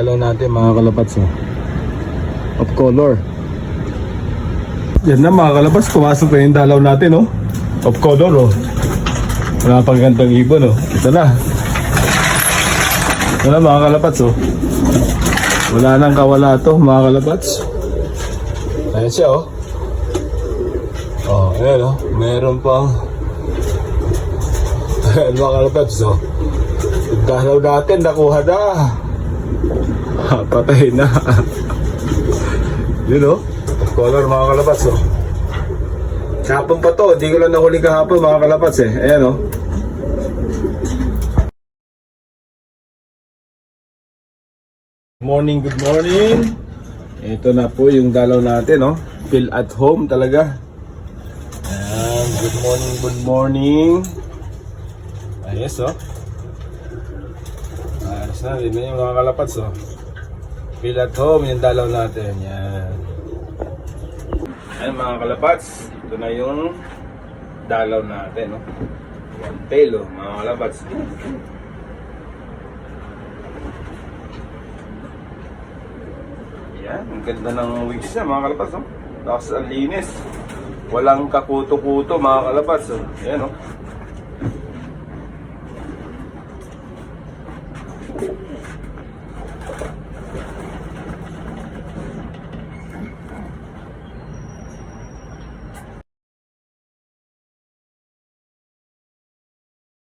Ayan mga kalapats oh. Of color. Yan na mga kalabas, pumasok na yung dalaw natin oh. Of color oh. Wala pang gantong ibon oh. Ito na. Ito na mga kalapats oh. Wala nang kawala to mga kalapats. Ayan siya oh. Oh, ayan oh. Meron pang Ayan mga kalapats oh. Dalaw natin nakuha na. Patay na. Yun oh. Of color mga kalapats oh. Kahapon pa to, hindi ko lang nahuli kahapon mga kalapats eh. Ayan oh. Morning, good morning. Ito na po yung dalaw natin, no? Feel at home talaga. Ayan, good morning, good morning. Ayos, oh. Ayos na, yun na yung mga kalapats, oh. Feel at home, yung dalaw natin. Yan. Ayan mga kalapats, ito na yung dalaw natin. No? Yan, tail, oh, mga kalapats. Yan, ang ganda ng wigs niya mga kalapats. No? Ang linis. Walang kakuto-kuto mga kalapats. Oh. Yan, oh.